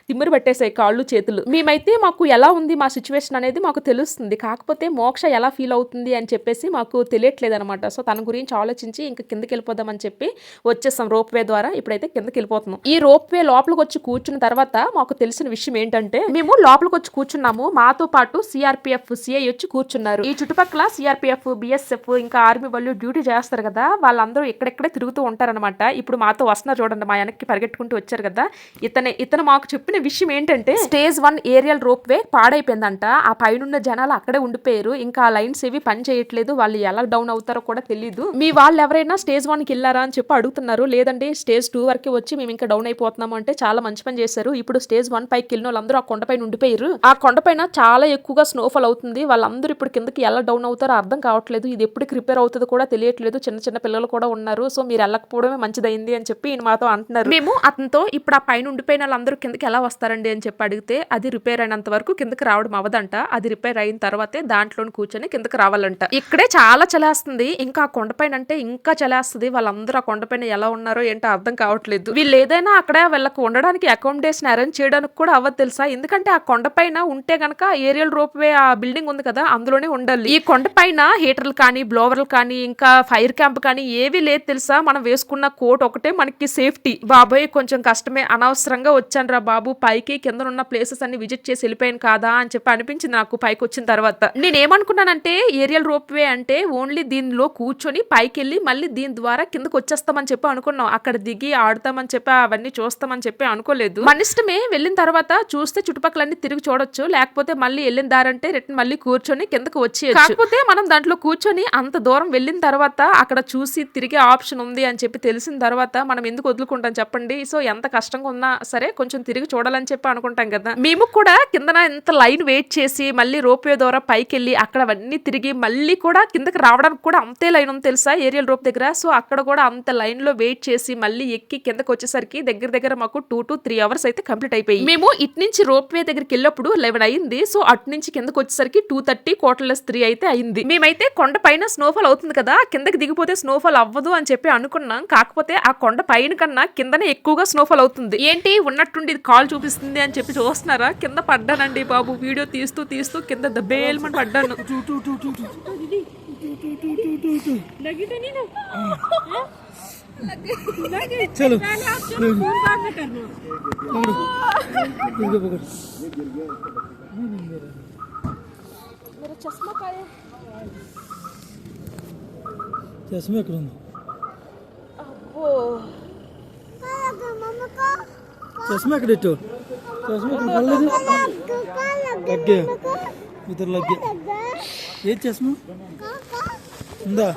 S1: తిమ్మిరి పట్టేసాయి కాళ్ళు చేతులు. మేమైతే మాకు ఎలా ఉంది మా సిచ్యువేషన్ అనేది మాకు తెలుస్తుంది. కాకపోతే మోక్ష ఎలా ఫీల్ అవుతుంది అని చెప్పేసి మాకు తెలియట్లేదు అనమాట సో తన గురించి ఆలోచించి ఇంకా కిందకి వెళ్ళిపోదామని చెప్పి వచ్చేసాం రోప్ వే ద్వారా. ఇప్పుడైతే కిందకి వెళ్ళిపోతున్నాం. ఈ రోప్ వే లోపలికి వచ్చి కూర్చున్న తర్వాత మాకు తెలిసిన విషయం ఏంటంటే మేము లోపలికి వచ్చి కూర్చున్నాము. మాతో పాటు సిఆర్పిఎఫ్ సిఐ వచ్చి కూర్చున్నారు. ఈ చుట్టుపక్కల సిఆర్పిఎఫ్ బిఎస్ఎఫ్ ఇంకా ఆర్మీ వాళ్ళు డ్యూటీ చేస్తారు కదా. వాళ్ళందరూ ఎక్కడెక్కడే తిరుగుతూ ఉంటారనమాట ఇప్పుడు మాతో వస్తున్నారు చూడండి మా వెనక్కి పరిగెట్టుకుంటూ వచ్చారు కదా. ఇతనే ఇతను మాకు చెప్పిన విషయం ఏంటంటే stage one aerial rope way పాడైపోయిందంట. ఆ పైనున్న జనాలు అక్కడే ఉండిపోయారు. ఇంకా ఆ లైన్స్ ఏవి పని చేయట్లేదు. వాళ్ళు ఎలా డౌన్ అవుతారో కూడా తెలియదు మీ వాళ్ళు ఎవరైనా స్టేజ్ వన్కి వెళ్ళారా అని చెప్పి అడుగుతున్నారు. లేదండి స్టేజ్ టూ వరకు వచ్చి మేము ఇంకా డౌన్ అయిపోతున్నాము అంటే చాలా మంచి పని చేశారు. ఇప్పుడు స్టేజ్ వన్ పైకి వెళ్ళిన వాళ్ళందరూ ఆ కొండపైన ఉండిపోయారు. ఆ కొండపైన చాలా ఎక్కువగా స్నోఫాల్ అవుతుంది. వాళ్ళందరూ ఇప్పుడు కిందకి ఎలా డౌన్ అవుతారో అర్థం కావట్లేదు. ఇది ఎప్పటికి రిపేర్ అవుతుందో కూడా తెలియట్లేదు. చిన్న చిన్న పిల్లలు కూడా ఉన్నారు. సో మీరు వెళ్ళకపోవడమే మంచిదైంది అని చెప్పి మాతో అంటున్నారు. మేము అతనితో ఇప్పుడు ఆ పైన ఉండిపోయిన వాళ్ళందరూ కిందకి ఎలా వస్తారండి అని చెప్పి అడిగితే అది రిపేర్ అయినంత వరకు కిందకి రావడం అవదంట అది రిపేర్ అయిన తర్వాతే దాంట్లో కూర్చొని కిందకి రావాలంట. ఇక్కడే చాలా చలేస్తుంది. ఇంకా ఆ కొండపైన అంటే ఇంకా చలేస్తుంది. వాళ్ళందరూ ఆ కొండపైన ఎలా ఉన్నారో ఏంటో అర్థం కావట్లేదు. వీళ్ళు ఏదైనా అక్కడ వీళ్ళకి ఉండడానికి అకామిడేషన్ అరేంజ్ చేయడానికి కూడా అవ్వదు తెలుసా? ఎందుకంటే ఆ కొండపైన ఉంటే గనక ఏరియల్ రోప్ వే ఆ బిల్డింగ్ ఉంది కదా అందులోనే ఉండాలి. ఈ కొండపైన హీటర్లు కానీ బ్లోవర్లు కానీ ఇంకా ఫైర్ క్యాంప్ కానీ ఏవి లేదు తెలుసా? మనం వేసుకున్న కోట్ ఒకటే మనకి సేఫ్టీ బాబోయ్ కొంచెం కష్టమే. అనవసరంగా వచ్చాను రా బాబు. పైకి కింద ఉన్న ప్లేసెస్ అన్ని విజిట్ చేసి వెళ్ళిపోయాను కాదా అని చెప్పి అనిపించింది నాకు పైకి వచ్చిన తర్వాత. నేను ఏమనుకున్నానంటే ఏరియల్ రోప్ వే అంటే ఓన్లీ దీనిలో కూర్చొని పైకి వెళ్ళి మళ్ళీ దీని ద్వారా కిందకి వచ్చేస్తామని చెప్పి అనుకున్నాం. అక్కడ దిగి ఆడతామని చెప్పి అవన్నీ చూస్తామని చెప్పి అనుకోలేదు. మన ఇష్టమే వెళ్ళిన తర్వాత చూస్తే చుట్టుపక్కలన్నీ తిరిగి చూడొచ్చు. లేకపోతే మళ్ళీ వెళ్ళిన దారంటే రిటర్న్ మళ్ళీ కూర్చొని కిందకి వచ్చి కాకపోతే మనం దాంట్లో కూర్చొని అంత దూరం వెళ్ళిన తర్వాత అక్కడ చూసి తిరిగే ఆప్షన్ ఉంది అని చెప్పి తెలిసిన తర్వాత మనం ఎందుకు వదులుకుంటాం చెప్పండి? సో ఎంత కష్టంగా ఉన్నా సరే కొంచెం తిరిగి చూడాలని చెప్పి అనుకుంటాం కదా. మేము కూడా కిందన ఇంత లైన్ వెయిట్ చేసి మళ్ళీ రోప్వే ద్వారా పైకి వెళ్ళి అక్కడ అవన్నీ తిరిగి మళ్ళీ కూడా కిందకి రావడానికి కూడా అంతే లైన్ ఉంది తెలుసా ఏరియల్ రోప్ దగ్గర? సో అక్కడ కూడా అంత లైన్లో వెయిట్ చేసి మళ్ళీ ఎక్కి కిందకి వచ్చేసరికి దగ్గర దగ్గర మాకు టూ టు త్రీ అవర్స్ అయితే కంప్లీట్ అయిపోయి. మేము ఇటు నుంచి రోప్వే దగ్గరికి వెళ్ళినప్పుడు లెవెన్ అయింది. సో అటు నుంచి కిందకి వచ్చేసరికి టూ థర్టీ కోటర్లెస్ త్రీ అయితే అయింది. మేమైతే కొండ పైన స్నోఫాల్ అవుతుంది కదా కిందకి దిగిపోతే స్నోఫాల్ అవ్వదు అని చెప్పి అనుకున్నాం. కాకపోతే ఆ కొండ పైన కన్నా కిందనే ఎక్కువగా స్నోఫాల్ అవుతుంది. ఏంటి? ఉన్నట్టుండి ఇది కాల్ చూపిస్తుంది అని చెప్పి చూస్తున్నారా కింద పడ్డానండి బాబు వీడియో తీస్తూ తీస్తూ కింద దబ్బేల్మని పడ్డాను
S3: चलो पकड़ो इनको पकड़ चश्मा ఎక్కడ ఉంది चश्मा कर दो चश्मा कर ले लग गया इधर लग गया ये चश्मा इंदा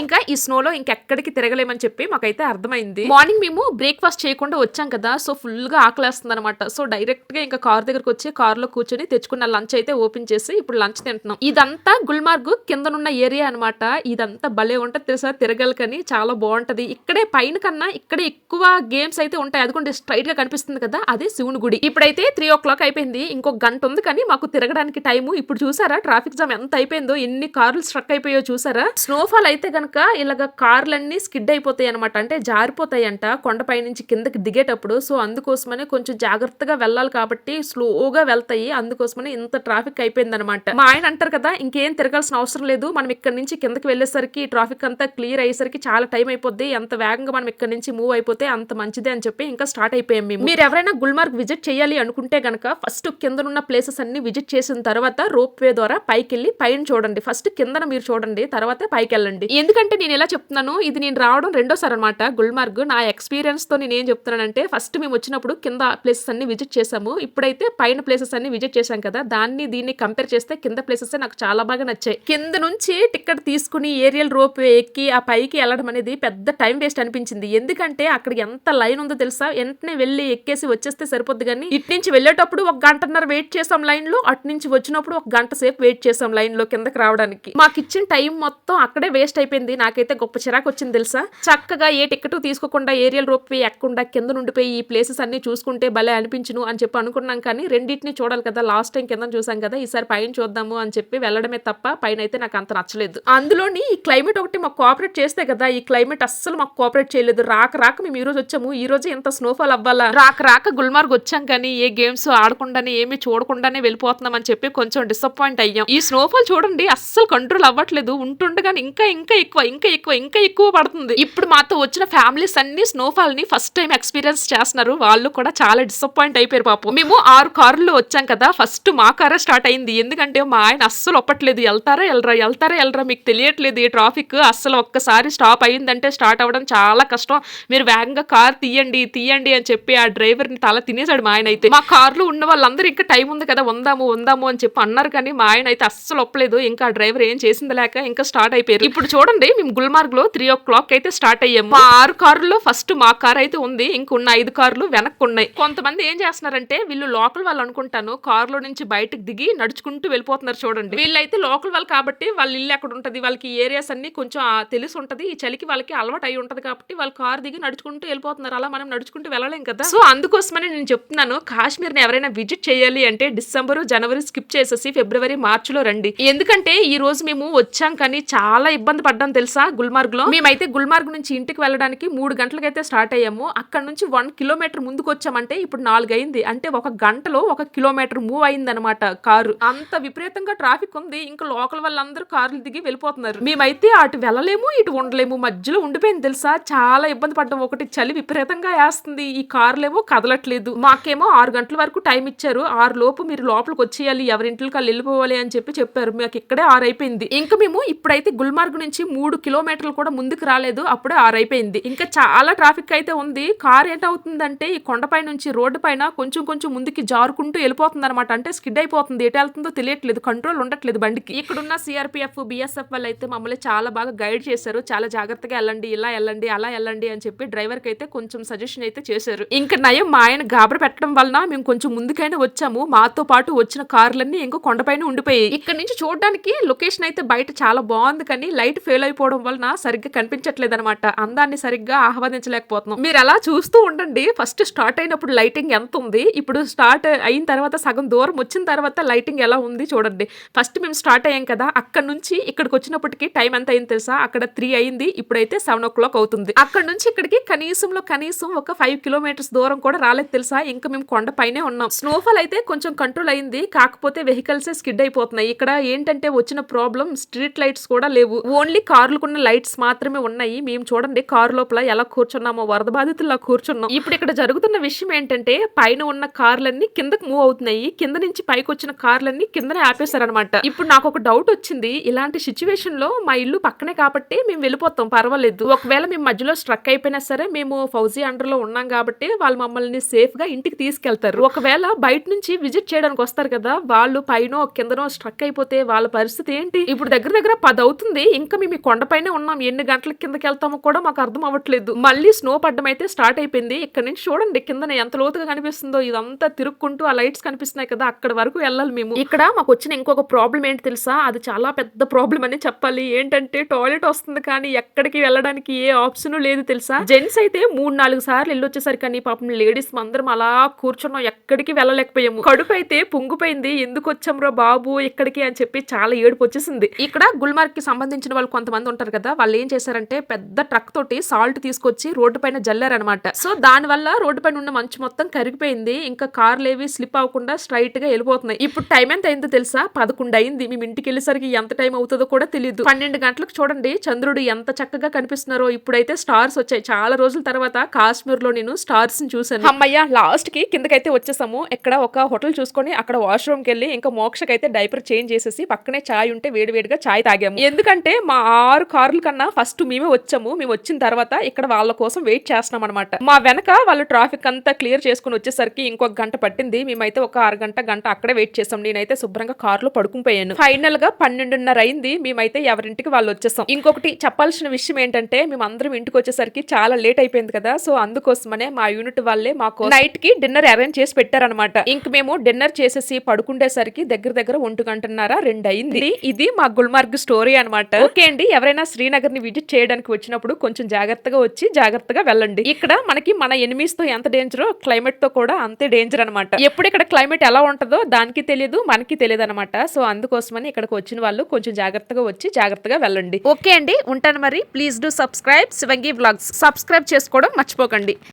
S1: ఇంకా ఈ స్నోలో ఇంకెక్కడికి తిరగలేమని చెప్పి మాకైతే అర్థమైంది. మార్నింగ్ మేము బ్రేక్ఫాస్ట్ చేయకుండా వచ్చాం కదా సో ఫుల్గా ఆకలేస్తుంది అనమాట సో డైరెక్ట్గా ఇంకా కార్ దగ్గరకు వచ్చి కార్లో కూర్చొని తెచ్చుకున్న లంచ్ అయితే ఓపెన్ చేసి ఇప్పుడు లంచ్ తింటున్నాం. ఇదంతా గుల్మార్గ్ కిందనున్న ఏరియా అన్నమాట. ఇదంతా భలే ఉంటది తెలుసా? తిరగలకని చాలా బాగుంటది. ఇక్కడే పైన కన్నా ఇక్కడే ఎక్కువ గేమ్స్ అయితే ఉంటాయి. అదిగోండి స్ట్రైట్గా కనిపిస్తుంది కదా అదే శివుని గుడి. ఇప్పుడైతే త్రీ ఓ క్లాక్ అయిపోయింది. ఇంకొక గంట ఉంది కానీ మాకు తిరగడానికి టైము ఇప్పుడు చూసారా ట్రాఫిక్ జామ్ ఎంత అయిపోయిందో ఎన్ని కార్లు స్ట్రక్ అయిపోయో చూసారా? స్నోఫాల్ అయితే కనుక ఇలాగ కార్లన్నీ స్కిడ్ అయిపోతాయి అనమాట అంటే జారిపోతాయంట కొండపై నుంచి కిందకి దిగేటప్పుడు. సో అందుకోసమనే కొంచెం జాగ్రత్తగా వెళ్ళాలి కాబట్టి స్లోగా వెళ్తాయి. అందుకోసమనే ఇంత ట్రాఫిక్ అయిపోయింది అనమాట మా ఆయన అంటారు కదా ఇంకేం తిరగాల్సిన అవసరం లేదు. మనం ఇక్కడ నుంచి కిందకి వెళ్ళేసరికి ట్రాఫిక్ అంతా క్లియర్ అయ్యేసరికి చాలా టైం అయిపోద్ది. ఎంత వేగంగా మనం ఇక్కడ నుంచి మూవ్ అయిపోతే అంత మంచిదే అని చెప్పి ఇంకా స్టార్ట్ అయిపోయాం మేము. మీరు ఎవరైనా గుల్మార్గ్ విజిట్ చేయాలి అనుకుంటే గనక ఫస్ట్ కిందనున్న ప్లేసెస్ అన్ని విజిట్ చేసిన తర్వాత రోప్ వే ద్వారా పైకి వెళ్ళి పైన చూడండి. ఫస్ట్ కిందన మీరు చూడండి తర్వాత పైకి వెళ్ళండి ఎందుకంటే నేను ఎలా చెప్తున్నాను ఇది నేను రావడం రెండోసారి అనమాట గుల్మార్గ్. నా ఎక్స్పీరియన్స్తో నేను ఏం చెప్తున్నానంటే ఫస్ట్ మేము వచ్చినప్పుడు కింద ప్లేసెస్ అన్ని విజిట్ చేసాము. ఇప్పుడైతే పైన ప్లేసెస్ అన్ని విజిట్ చేశాం కదా దాన్ని దీన్ని కంపేర్ చేస్తే కింద ప్లేసెస్ నాకు చాలా బాగా నచ్చాయి. కింద నుంచి టికెట్ తీసుకుని ఏరియల్ రోప్ ఎక్కి ఆ పైకి వెళ్ళడం అనేది పెద్ద టైం వేస్ట్ అనిపించింది. ఎందుకంటే అక్కడ ఎంత లైన్ ఉందో తెలుసా? వెంటనే వెళ్ళి ఎక్కేసి వచ్చేస్తే సరిపోద్ది కానీ ఇటు నుంచి వెళ్ళేటప్పుడు ఒక గంటన్నర వెయిట్ చేసాం లైన్లో అటు నుంచి వచ్చినప్పుడు ఒక గంట సేపు వెయిట్ చేసాం లైన్లో కిందకి రావడానికి. మాకు ఇచ్చిన టైం మొత్తం అక్కడే వేస్ట్ అయిపోయింది. నాకైతే గొప్ప చిరాకు వచ్చింది తెలుసా? చక్కగా ఏ టికెట్ తీసుకోకుండా ఏరియల్ రోప్ వే ఎక్కకుండా కింద నుండిపోయి ఈ ప్లేసెస్ అన్ని చూసుకుంటే భలే అనిపించును అని చెప్పి అనుకున్నాం కానీ రెండింటిని చూడాలి కదా. లాస్ట్ టైం కింద చూసాం కదా ఈసారి పైన చూద్దాము అని చెప్పి వెళ్ళడమే తప్ప పైన అయితే నాకు అంత నచ్చలేదు. అందులోని ఈ క్లైమేట్ ఒకటి మాకు కోఆపరేట్ చేస్తే కదా ఈ క్లైమేట్ అస్సలు మాకు కోఆపరేట్ చేయలేదు. రాక రాక మేము ఈ రోజు వచ్చాము. ఈ రోజు ఎంత స్నోఫాల్ అవ్వాలా? రాక రాక గుల్మార్గ్ వచ్చాం కానీ ఏ గేమ్స్ ఆడకుండానే ఏమి చూడకుండానే వెళ్ళిపోతున్నాం అని చెప్పి కొంచెం డిసప్పాయింట్ అయ్యాం. ఈ స్నోఫాల్ చూడండి అస్సలు కంట్రోల్ అవ్వట్లేదు. ఉంటుండగానే ఇంకా ఇంకా ఎక్కువ ఇంకా ఎక్కువ ఇంకా ఎక్కువ పడుతుంది. ఇప్పుడు మాతో వచ్చిన ఫ్యామిలీస్ అన్ని స్నోఫాల్ని ఫస్ట్ టైం ఎక్స్పీరియన్స్ చేస్తున్నారు. వాళ్ళు కూడా చాలా డిసప్పాయింట్ అయిపోయారు పాపం. మేము ఆరు కార్లు వచ్చాం కదా ఫస్ట్ మా కారే స్టార్ట్ అయింది. ఎందుకంటే మా ఆయన అస్సలు ఒప్పట్లేదు. వెళ్తారా వెళ్ళరా వెళ్తారా వెళ్ళరా మీకు తెలియట్లేదు ఈ ట్రాఫిక్ అస్సలు ఒక్కసారి స్టాప్ అయిందంటే స్టార్ట్ అవ్వడం చాలా కష్టం. మీరు వేగంగా కార్ తీయండి తీయండి అని చెప్పి ఆ డ్రైవర్ని తల తినేసాడు మా ఆయన అయితే. మా కార్లు ఉన్న వాళ్ళందరూ ఇంకా టైం ఉంది కదా ఉందాము ఉందాము అని చెప్పి అన్నారు కానీ మా ఆయన అయితే అస్సలు ఒప్పలేదు. ఇంకా ఆ డ్రైవర్ ఏం చేసింది లేక ఇంకా స్టార్ట్ అయిపోయారు. ఇప్పుడు చూడండి మేము గుల్మార్గ్లో త్రీ ఓ క్లాక్ అయితే స్టార్ట్ అయ్యాము. మా ఆరు కార్లలో ఫస్ట్ మా కార్ అయితే ఉంది. ఇంకున్న ఐదు కార్లు వెనక్కి ఉన్నాయి కొంతమంది ఏం చేస్తున్నారంటే వీళ్ళు లోకల్ వాళ్ళు అనుకుంటాను కార్లో నుంచి బయటకు దిగి నడుచుకుంటూ వెళ్ళిపోతున్నారు చూడండి. వీళ్ళైతే లోకల్ వాళ్ళు కాబట్టి వాళ్ళ ఇల్లు ఎక్కడ ఉంటుంది వాళ్ళకి ఏరియాస్ అన్ని కొంచెం తెలిసి ఉంటది ఈ చలికి వాళ్ళకి అలవాటు అయి ఉంటది కాబట్టి వాళ్ళు కార్ దిగి నడుచుకుంటూ వెళ్ళిపోతున్నారు. అలా మనం నడుచుకుంటూ వెళ్ళలేం కదా. సో అందుకోసమని నేను చెప్తున్నాను కాశ్మీర్ని ఎవరైనా విజిట్ చేయాలి అంటే డిసెంబర్ జనవరి స్కిప్ చేసేసి ఫిబ్రవరి మార్చ్లో రండి. ఎందుకంటే ఈ రోజు మేము వచ్చాం కానీ చాలా ఇబ్బంది పడ్డాం. తెలుసా గుల్మార్గ్లో మేమైతే గుల్మార్గ్ నుంచి ఇంటికి వెళ్ళడానికి మూడు గంటలకైతే స్టార్ట్ అయ్యాము. అక్కడ నుంచి వన్ కిలోమీటర్ ముందుకు వచ్చామంటే ఇప్పుడు నాలుగు అయింది అంటే ఒక గంటలో ఒక కిలోమీటర్ మూవ్ అయింది అనమాట కారు. అంత విపరీతంగా ట్రాఫిక్ ఉంది. ఇంకా లోకల్ వాళ్ళందరూ కార్లు దిగి వెళ్ళిపోతున్నారు. మేమైతే అటు వెళ్ళలేము ఇటు ఉండలేము. మధ్యలో ఉండిపోయింది తెలుసా? చాలా ఇబ్బంది పడ్డాం. ఒకటి చలి విపరీతంగా వేస్తుంది. ఈ కార్లేమో కదలట్లేదు. మాకేమో ఆరు గంటల వరకు టైం ఇచ్చారు. ఆరు లోపు మీరు లోపలికి వచ్చేయాలి. ఎవరింటికి వాళ్ళు వెళ్ళిపోవాలి అని చెప్పి చెప్పారు. మాకు ఇక్కడే ఆరు అయిపోయింది ఇంకా మేము ఇప్పుడైతే గుల్మార్గ్ నుంచి మూడు కిలోమీటర్లు కూడా ముందుకు రాలేదు అప్పుడే ఆరైపోయింది. ఇంకా చాలా ట్రాఫిక్ అయితే ఉంది. కార్ ఏంటవుతుందంటే ఈ కొండపై నుంచి రోడ్డు పైన కొంచెం కొంచెం ముందుకి జారుకుంటూ వెళ్ళిపోతుంది అనమాట అంటే స్కిడ్ అయిపోతుంది. ఎటు వెళ్తుందో తెలియట్లేదు. కంట్రోల్ ఉండట్లేదు బండికి. ఇక్కడున్న సిఆర్పిఎఫ్ బిఎస్ఎఫ్ వాళ్ళు అయితే మమ్మల్ని చాలా బాగా గైడ్ చేశారు. చాలా జాగ్రత్తగా వెళ్ళండి ఇలా వెళ్ళండి అలా వెళ్ళండి అని చెప్పి డ్రైవర్కి అయితే కొంచెం సజెషన్ అయితే చేశారు. ఇంకా నయం మా ఆయన గాబర పెట్టడం వలన మేము కొంచెం ముందుకైనా వచ్చాము. మాతో పాటు వచ్చిన కార్లన్నీ ఇంకో కొండపైన ఉండిపోయాయి. ఇక్కడ నుంచి చూడడానికి లొకేషన్ అయితే బయట చాలా బాగుంది కానీ లైట్ ఫెయిల్ అయిపోవడం వలన సరిగ్గా కనిపించట్లేదు అనమాట అందాన్ని సరిగ్గా ఆహ్వానించలేకపోతున్నాం. మీరు అలా చూస్తూ ఉండండి. ఫస్ట్ స్టార్ట్ అయినప్పుడు లైటింగ్ ఎంత ఉంది ఇప్పుడు స్టార్ట్ అయిన తర్వాత సగం దూరం వచ్చిన తర్వాత లైటింగ్ ఎలా ఉంది చూడండి. ఫస్ట్ మేము స్టార్ట్ అయ్యాం కదా అక్కడ నుంచి ఇక్కడికి వచ్చినప్పటికి టైం ఎంత అయింది తెలుసా? అక్కడ త్రీ అయింది ఇప్పుడైతే సెవెన్ ఓ క్లాక్ అవుతుంది. అక్కడ నుంచి ఇక్కడికి కనీసంలో కనీసం ఒక ఫైవ్ కిలోమీటర్స్ దూరం కూడా రాలేదు తెలుసా? ఇంకా మేము కొండ పైనే ఉన్నాం. స్నోఫాల్ అయితే కొంచెం కంట్రోల్ అయింది. కాకపోతే వెహికల్స్ స్కిడ్ అయిపోతున్నాయి. ఇక్కడ ఏంటంటే వచ్చిన ప్రాబ్లం స్ట్రీట్ లైట్స్ కూడా లేవు. ఓన్లీ కారులకున్న లైట్స్ మాత్రమే ఉన్నాయి. మేము చూడండి కారు లోపల ఎలా కూర్చున్నామో వరద బాధితుల్లా కూర్చున్నాం. ఇప్పుడు ఇక్కడ జరుగుతున్న విషయం ఏంటంటే పైన ఉన్న కార్లన్నీ కిందకు మూవ్ అవుతున్నాయి. కింద నుంచి పైకి వచ్చిన కార్లన్నీ కిందనే ఆపేశారనమాట ఇప్పుడు నాకు ఒక డౌట్ వచ్చింది. ఇలాంటి సిచ్యువేషన్లో మా ఇల్లు పక్కనే కాబట్టి మేము వెళ్ళిపోతాం. పర్వాలేదు. ఒకవేళ మేము మధ్యలో స్ట్రక్ అయిపోయినా సరే మేము ఫౌజీ అండర్లో ఉన్నాం కాబట్టి వాళ్ళు మమ్మల్ని సేఫ్గా ఇంటికి తీసుకెళ్తారు. ఒకవేళ బయట నుంచి విజిట్ చేయడానికి వస్తారు కదా వాళ్ళు పైన కిందనో స్ట్రక్ అయిపోతే వాళ్ళ పరిస్థితి ఏంటి? ఇప్పుడు దగ్గర దగ్గర పది అవుతుంది. ఇంకా మేము కొండపైనే ఉన్నాం. ఎన్ని గంటల కిందకి వెళ్తామో కూడా మాకు అర్థం అవ్వట్లేదు. మళ్ళీ స్నో పడ్డం అయితే స్టార్ట్ అయిపోయింది. ఇక్కడ నుంచి చూడండి కిందన ఎంత లోతుగా కనిపిస్తుందో. ఇదంతా తిరుక్కుంటూ ఆ లైట్స్ కనిపిస్తున్నాయి కదా అక్కడ వరకు వెళ్ళాలి మేము. ఇక్కడ మాకు వచ్చిన ఇంకొక ప్రాబ్లం ఏంటి తెలుసా? అది చాలా పెద్ద ప్రాబ్లం అని చెప్పాలి. ఏంటంటే టాయిలెట్ వస్తుంది కానీ ఎక్కడికి వెళ్ళడానికి ఏ ఆప్షన్ లేదు తెలుసా? జెంట్స్ అయితే మూడు నాలుగు సార్లు వెళ్ళొచ్చేసరికి కానీ పాపం లేడీస్ అందరం అలా కూర్చున్నాం. ఎక్కడికి వెళ్ళలేకపోయాము. కడుపు అయితే పొంగిపోయింది. ఎందుకు వచ్చాంరా బాబు ఇక్కడికి అని చెప్పి చాలా ఏడుపు వచ్చేసింది. ఇక్కడ గుల్మార్గ్కి సంబంధించిన వాళ్ళు కొంతమంది ఉంటారు కదా వాళ్ళు ఏం చేశారంటే పెద్ద ట్రక్ తోటి సాల్ట్ తీసుకొచ్చి రోడ్డు పైన జల్లారనమాట సో దాని వల్ల రోడ్డు పైన ఉన్న మంచు మొత్తం కరిగిపోయింది ఇంకా కార్లు ఏవి స్లిప్ అవ్వకుండా స్ట్రైట్గా వెళ్ళిపోతున్నాయి. ఇప్పుడు టైం ఎంత అయిందో తెలుసా? పదకొండు అయింది. మేము ఇంటికి వెళ్ళేసరికి ఎంత టైం అవుతుందో కూడా తెలియదు పన్నెండు గంటలకు చూడండి చంద్రుడు ఎంత చక్కగా కనిపిస్తున్నారో. ఇప్పుడైతే స్టార్స్ వచ్చాయి. చాలా రోజుల తర్వాత కాశ్మీర్లో నేను స్టార్స్ని చూసాను అమ్మయ్య లాస్ట్కి కిందకైతే వచ్చేసాము. ఇక్కడ ఒక హోటల్ చూసుకొని అక్కడ వాష్రూమ్కి వెళ్ళి ఇంకా మోక్షకైతే డైపర్ చేంజ్ చేసేసి పక్కనే చాయ్ ఉంటే వేడివేడిగా చాయ్ తాగాము. ఎందుకంటే మా ఆరు కార్ల కన్నా ఫస్ట్ మేమే వచ్చాము. మేము వచ్చిన తర్వాత ఇక్కడ వాళ్ళ కోసం వెయిట్ చేస్తున్నాం అనమాట మా వెనక వాళ్ళు ట్రాఫిక్ అంతా క్లియర్ చేసుకుని వచ్చేసరికి ఇంకొక గంట పట్టింది. మేమైతే ఒక ఆరు గంట గంట అక్కడే వెయిట్ చేసాం. నేనైతే శుభ్రంగా కార్లో పడుకుపోయాను ఫైనల్గా పన్నెండున్నర అయింది. మేమైతే ఎవరింటికి వాళ్ళు వచ్చేసాం. ఇంకొకటి చెప్పాల్సిన విషయం ఏంటంటే మేము అందరం ఇంటికి వచ్చేసరికి చాలా లేట్ అయిపోయింది కదా. సో అందుకోసమనే మా యూనిట్ వాళ్ళే మాకు నైట్కి డిన్నర్ అరేంజ్ చేసి పెట్టారనమాట ఇంక మేము డిన్నర్ చేసేసి పడుకుండేసరికి దగ్గర దగ్గర ఒంటి గంటన్నర రెండు అయింది ఇది మా గుల్మార్గ్ స్టోరీ అనమాట ఓకే అండి. ఎవరైనా శ్రీనగర్ని విజిట్ చేయడానికి వచ్చినప్పుడు కొంచెం జాగ్రత్తగా వచ్చి జాగ్రత్తగా వెళ్ళండి. ఇక్కడ మనకి మన ఎనిమీస్తో ఎంత డేంజర్ క్లైమేట్తో కూడా అంతే డేంజర్ అనమాట ఎప్పుడు ఇక్కడ క్లైమేట్ ఎలా ఉంటుందో దానికి తెలియదు మనకి తెలియదు అనమాట సో అందుకోసమని ఇక్కడికి వచ్చిన వాళ్ళు కొంచెం జాగ్రత్తగా వచ్చి జాగ్రత్తగా వెళ్ళండి. ఓకే అండి ఉంటాను మరి. Please do subscribe Shivangi vlogs subscribe చేసుకోవడం మర్చిపోకండి.